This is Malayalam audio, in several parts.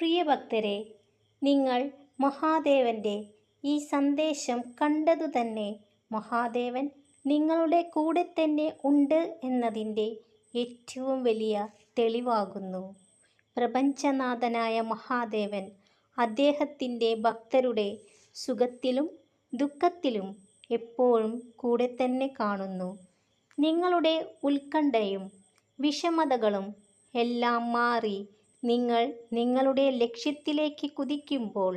പ്രിയഭക്തരെ നിങ്ങൾ മഹാദേവന്റെ ഈ സന്ദേശം കണ്ടതുതന്നെ മഹാദേവൻ നിങ്ങളുടെ കൂടെ തന്നെ ഉണ്ട് എന്നതിന്റെ ഏറ്റവും വലിയ തെളിവാകുന്നു. പ്രപഞ്ചനാഥനായ മഹാദേവൻ അദ്ദേഹത്തിന്റെ ഭക്തരുടെ സുഖത്തിലും ദുഃഖത്തിലും എപ്പോഴും കൂടെ തന്നെ കാണുന്നു. നിങ്ങളുടെ ഉത്കണ്ഠയും വിഷമതകളും എല്ലാം മാറി നിങ്ങൾ നിങ്ങളുടെ ലക്ഷ്യത്തിലേക്ക് കുതിക്കുമ്പോൾ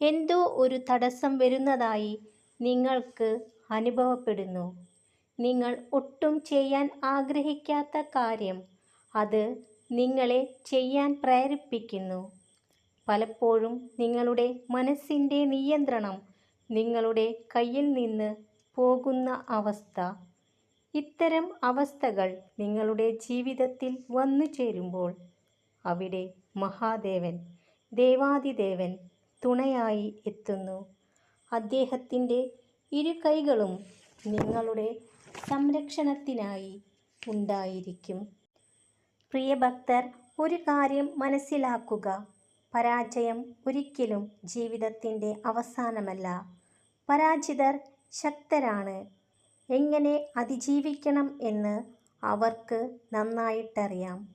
എന്തോ ഒരു തടസ്സം വരുന്നതായി നിങ്ങൾക്ക് അനുഭവപ്പെടുന്നു. നിങ്ങൾ ഒട്ടും ചെയ്യാൻ ആഗ്രഹിക്കാത്ത കാര്യം അത് നിങ്ങളെ ചെയ്യാൻ പ്രേരിപ്പിക്കുന്നു. പലപ്പോഴും നിങ്ങളുടെ മനസ്സിന്റെ നിയന്ത്രണം നിങ്ങളുടെ കയ്യിൽ നിന്ന് പോകുന്ന അവസ്ഥ. ഇത്തരം അവസ്ഥകൾ നിങ്ങളുടെ ജീവിതത്തിൽ വന്നു ചേരുമ്പോൾ അവിടെ മഹാദേവൻ ദേവാതിദേവൻ തുണയായി എത്തുന്നു. അദ്ദേഹത്തിന്റെ ഇരു കൈകളും നിങ്ങളുടെ സംരക്ഷണത്തിനായി ഉണ്ടായിരിക്കും. പ്രിയഭക്തർ ഒരു കാര്യം മനസ്സിലാക്കുക. പരാജയം ഒരിക്കലും ജീവിതത്തിന്റെ അവസാനമല്ല. പരാജിതർ ശക്തരാണ്. എങ്ങനെ അതിജീവിക്കണം എന്ന് അവർക്ക് നന്നായിട്ടറിയാം.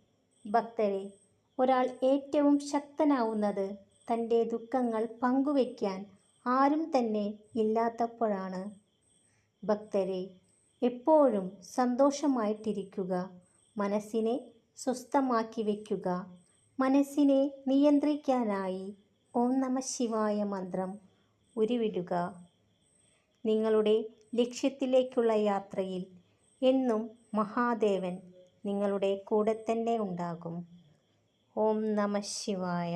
ഭക്തരെ ഒരാൾ ഏറ്റവും ശക്തനാവുന്നത് തന്റെ ദുഃഖങ്ങൾ പങ്കുവയ്ക്കാൻ ആരും തന്നെ ഇല്ലാത്തപ്പോഴാണ്. ഭക്തരെ എപ്പോഴും സന്തോഷമായിട്ടിരിക്കുക. മനസ്സിനെ സ്വസ്ഥമാക്കി വയ്ക്കുക. മനസ്സിനെ നിയന്ത്രിക്കാനായി ഓം നമ ശിവായ മന്ത്രം ഉരുവിടുക. നിങ്ങളുടെ ലക്ഷ്യത്തിലേക്കുള്ള യാത്രയിൽ എന്നും മഹാദേവൻ നിങ്ങളുടെ കൂടെ തന്നെ ഉണ്ടാകും. ഓം നമ ശിവായ.